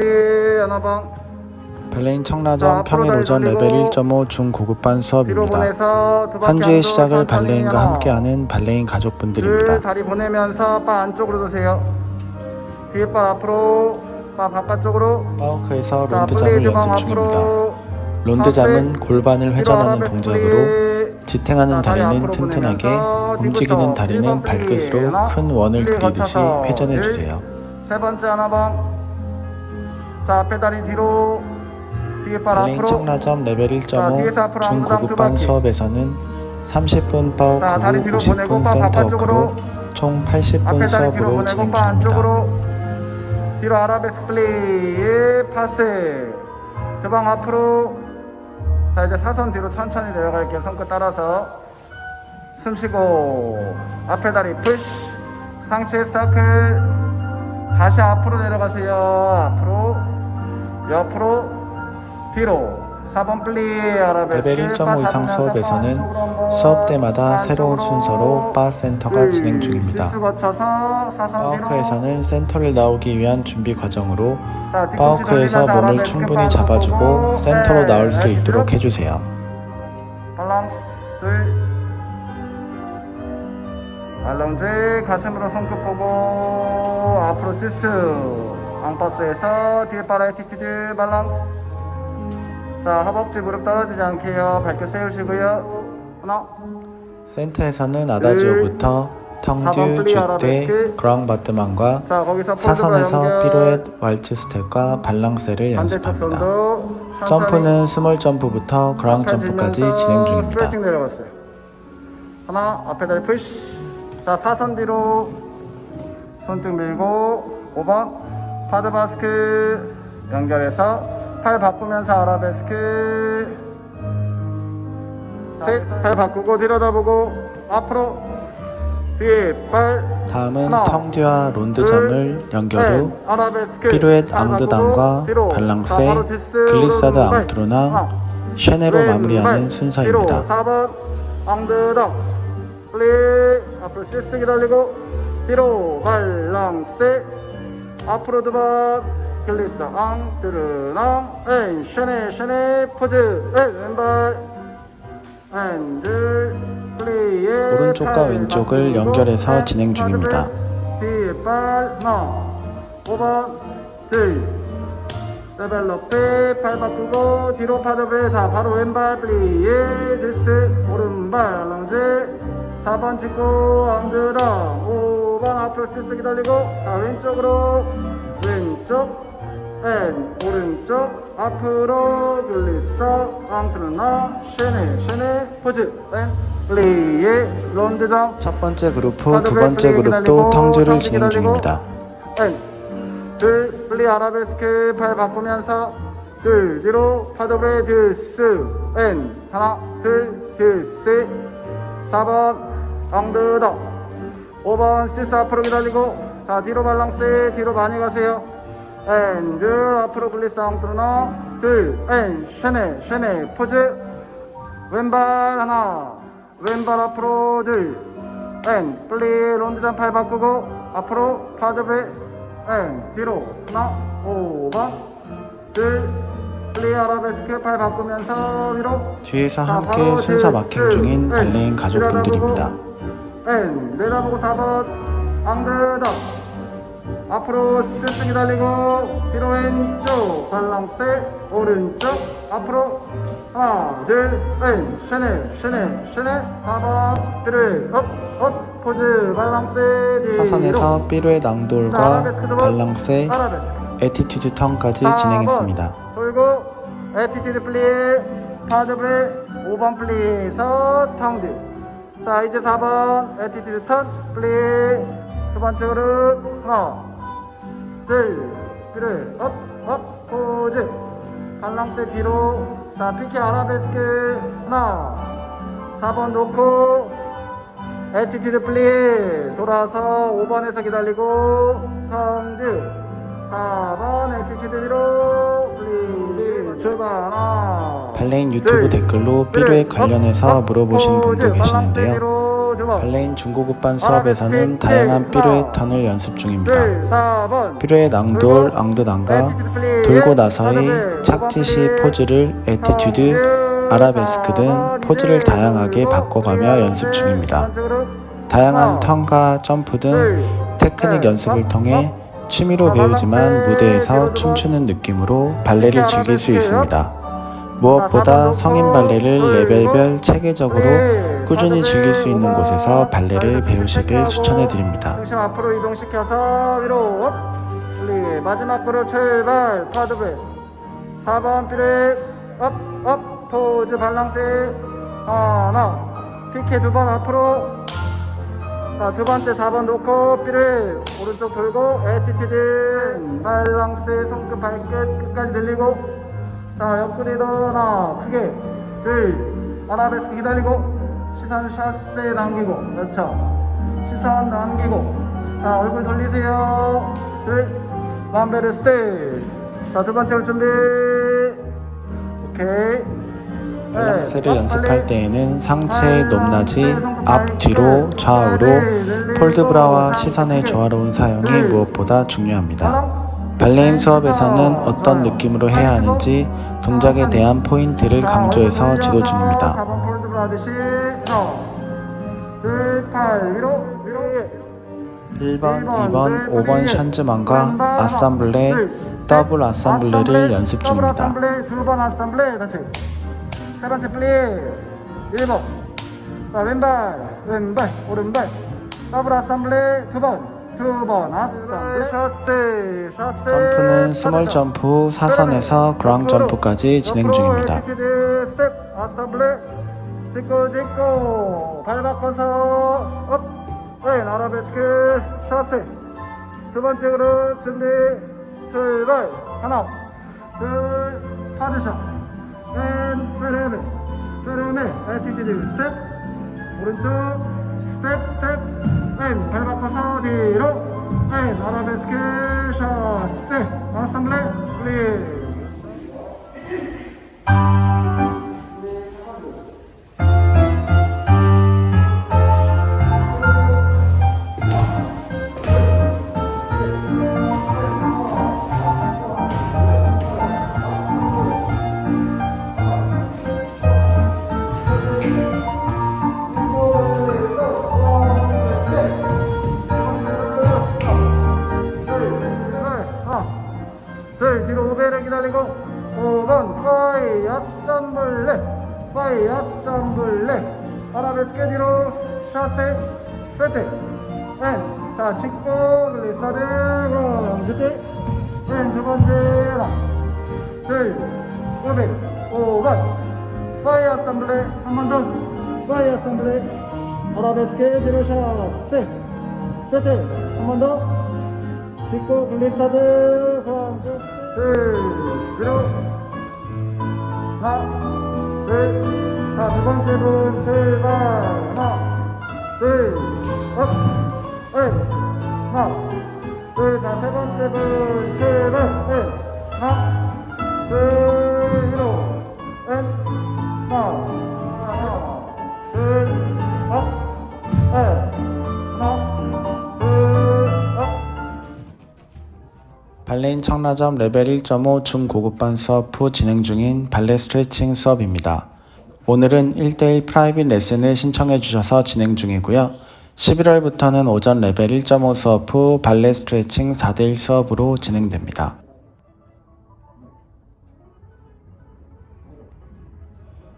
플리 하나방 발레인 자, 청라점 평일 오전 레벨 돌리고 1.5 중고급반 수업입니다. 한 주의 시작을 발레인과. 함께하는 발레인 둘 가족분들입니다. 다리 보내면서 바 안쪽으로 도세요 뒤에 바 앞으로 바 바깥쪽으로 파워크에서 자 론드잠을 연습 중입니다. 론드잠은 골반을 회전하는 동작으로. 지탱하는 다리 다리는 튼튼하게 움직이는 다리는. 발끝으로 큰 원을 그리듯이 회전해 일. 주세요. 세 번째 하나방 자 다리 뒤로. 뒤에 발 앞으로. 청라점 레벨 자, 뒤에서 앞으로 1.5 아무도 두 중고급반. 수업에서는 30분 파워크 자 다리 후 뒤로 보내고 50분 바 센터 워크로 총 80분 앞에 다리 뒤로 수업으로 진행 바 중입니다. 뒤로 아라베스 플리 파스 두방 앞으로. 자 이제 사선 뒤로 천천히 내려갈게요. 손끝 따라서. 숨 쉬고. 앞에 다리 푸시 상체 서클. 다시 앞으로 내려가세요. 앞으로 옆으로 뒤로 4번 플리 아라베스 레벨 1.5 이상 수업에서는 수업 때마다 새로운 순서로 바 센터가 진행 중입니다. 실수 파워크에서는 센터를 나오기 위한 준비 과정으로 파워크에서 돌리면서 몸을 충분히 잡아주고 보고, 센터로 셋, 나올 수 넷, 있도록 쭉. 해주세요. 밸런스 둘 알렁제 가슴으로 손끝 보고 앞으로 시스 앙파스에서 바라 에티튜드 밸런스 자 허벅지 무릎 떨어지지 않게 요 발끝 세우시고요 하나 센터에서는 아다지오부터 텅듀, 주대. 그랑 바트만과 거기서 폴드바 사선에서. 피로엣, 왈츠 스텝과 발랑세를 연습합니다. 점프는 스몰 점프부터 그랑 점프까지 진행 중입니다. 하나 앞에 다리 푸시. 자 사선 뒤로 손등 밀고 5번 파드 바스크 연결해서 팔 바꾸면서 아라베스크. 셋 팔 바꾸고 들여다보고 앞으로 뒤에 팔. 다음은 하나, 텅듀와 론드점을 연결 후 셋, 아라베스크 피루엣 팔 앙드담과 뒤로. 발랑세, 글리사드. 앙트로나 하나, 쉐네로 왼발, 마무리하는 순서입니다. 4번. 앙드당 플리 앞으로 시스 기다리고 뒤로 발랑세 앞으로 두번 글리스 앙드르낭 엔 쉐네 쉐네 포즈. 엔 왼발. 엔들 플리에 오른쪽과 팔 왼쪽을 연결해서 셋, 진행 중입니다. 뒤에 발 하나. 5번 둘 레벨업에 팔 바꾸고 뒤로 파드베 자 바로 왼발 플리에 드스. 오른발 랑제 4번 찍고 앙드랑. 5 번 앞으로 스스 기다리고 자 왼쪽으로 왼쪽 엔 오른쪽 앞으로 글리서 앙트르나 쉐네 쉐네 포즈 엔 플리에 론드장 첫 번째 그룹 후두 번째 그룹도 텅듀를 진행 중입니다. 엔, 둘, 플리 아라베스크 팔 바꾸면서 둘, 뒤로 파도베 드스 엔, 하나, 둘, 드스 4번 엉드덕 5번 시스 앞으로 기다리고 자 뒤로 발랑스 뒤로 많이 가세요. 엔, 둘, 앞으로 글리스 엉드르나 둘, 엔, 쉐네, 쉐네 포즈. 왼발 하나 왼발 앞으로 둘. 엔, 플리 론드전 팔 바꾸고 앞으로 파드베 엔, 뒤로 하나 5번. 둘 플리 아라베스크 팔 바꾸면서 위로. 뒤에서 자, 함께 순서 드, 마킹 스, 중인 엔, 발레인 가족분들입니다. 엔 내다보고 4번. 앙드덕 앞으로 스스 기다리고 뒤로 왼쪽 발랑세 오른쪽 앞으로 하나 둘엔 쉐네 쉐네 쉐네 4번. 뒤를 업업. 포즈 발랑세 뒤로. 사선에서 삐루의 낭돌과 아라베스크 에티튜드 턴까지 4번 진행했습니다. 돌고 에티튜드 플리에 파드브레 5번 플리에서 탕드 자 이제 4번. 에티튜드 턴. 플리 두 번째 그룹 하나 둘. 그래 업업 포즈. 발랑스 뒤로. 자 피케 아라베스크 하나. 4번 놓고. 에티튜드 플리 돌아서 5번에서 기다리고. 성드 4번 에티튜드 뒤로. 플리 출 발 발레인 유튜브 둘, 댓글로 둘, 삐루에 업, 관련해서 업, 물어보신 분도 계시는데요. 발레인 중고급반 수업에서는 다양한 피루에턴을 연습 중입니다. 둘 4번 피루엣 앙돌, 앙드단과 돌고 나서의 착지 시 포즈를 에티튜드, 아라베스크 등 포즈를 다양하게 바꿔가며 연습 중입니다. 다양한 턴과 점프 등 테크닉 연습을 통해 취미로 배우지만 무대에서 춤추는 느낌으로 발레를 즐길 수 있습니다. 무엇보다 성인 발레를 레벨별 체계적으로 꾸준히 즐길 수 있는 곳에서 발레를 배우시길 추천해 드립니다. 중심 앞으로 이동시켜서 위로 업. 올리 마지막 그룹 출발. 파드블 4번 피렛 업업. 포즈 밸런스. 하나. 피케 두 번 앞으로 자, 두 번째 4번 놓고 피렛 오른쪽 돌고 에티튜드. 밸런스 손끝 발끝 끝까지 늘리고 자 옆구리 더 하나 크게 둘 아라베스크 기다리고 시선 샷세 남기고 그렇죠. 시선 남기고 자 얼굴 돌리세요. 둘 완베르세 자두 번째 준비. 오케이 밸런스를 네, 연습할. 때에는 상체의 높낮이 앞, 뒤로, 좌우로 폴드브라와 시선의 조화로운 사용이 무엇보다 중요합니다. 발레인 수업에서는 어떤 느낌으로 해야 하는지 동작에 대한 포인트를 강조해서 지도 중입니다. 4번 폴드브라 하듯이 하나 둘팔 위로 위로 1번, 2번, 5번 샨즈만과 아sam블레, 더블 아sam블레를 연습 중입니다. 세 번째 플레이. 1번. 자 왼발 왼발 오른발. 더블 두번 두번 샷세 샷세. 점프는 스몰 점프 후 사선에서 그랑 점프까지 진행 중입니다. 에티튜드 스텝 아sam블레. 찍고 찍고. 발 바꿔서 업. 왼 아라베스크 샷세. 두 번째 그룹 준비. 출발. 하나. 둘 파드샷 왼 페레메 페레메 에티튜드 스텝 오른쪽. 스텝 스텝 왼발 바꿔서 뒤로. 왼 아라베스크 샷세 아sam블레 플리즈 샤세 페테 앤자 짚고 글리사드 그럼 그때 앤두 번째 하나 둘500 5번 파이 아sam블레 한번 더. 파이 아sam블레 아라베스케 뒤로 샤세 페테 한 번 더. 짚고 글리사드 둘 뒤로 하나 둘 자 두 번째 분 출발 둘업. 넷 하나 둘자 세 번째 분 출발. 넷 하나 둘 뒤로. 넷 하나 넷 하나 둘 업. 발레인 청라점 레벨 1.5 중고급반 수업 후 진행 중인 발레 스트레칭 수업입니다. 오늘은 1대1 프라이빗 레슨을 신청해 주셔서 진행 중이고요. 11월부터는 오전 레벨 1.5 수업 후 발레 스트레칭 4대1 수업으로 진행됩니다.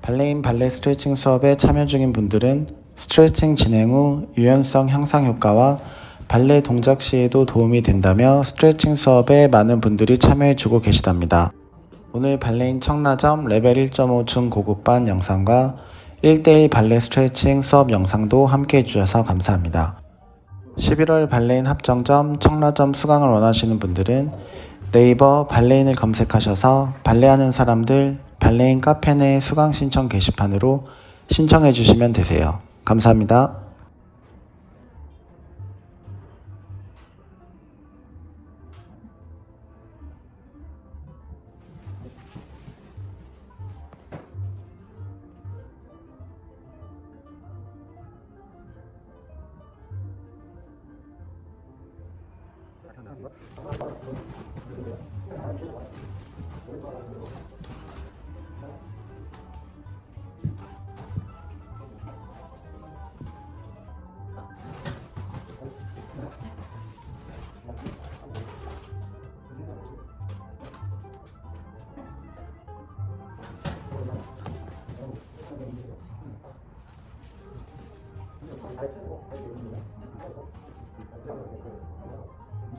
발레인 발레 스트레칭 수업에 참여 중인 분들은 스트레칭 진행 후 유연성 향상 효과와 발레 동작 시에도 도움이 된다며 스트레칭 수업에 많은 분들이 참여해 주고 계시답니다. 오늘 발레인 청라점 레벨 1.5 중고급반 영상과 1대1 발레 스트레칭 수업 영상도 함께 해주셔서 감사합니다. 11월 발레인 합정점 청라점 수강을 원하시는 분들은 네이버 발레인을 검색하셔서 발레하는 사람들 발레인 카페 내 수강 신청 게시판으로 신청해 주시면 되세요. 감사합니다. 잘 쓰고 할수 있습니다.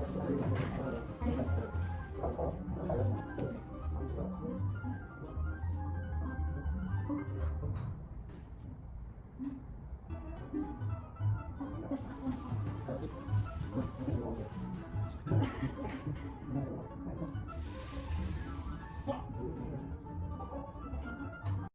Thank you.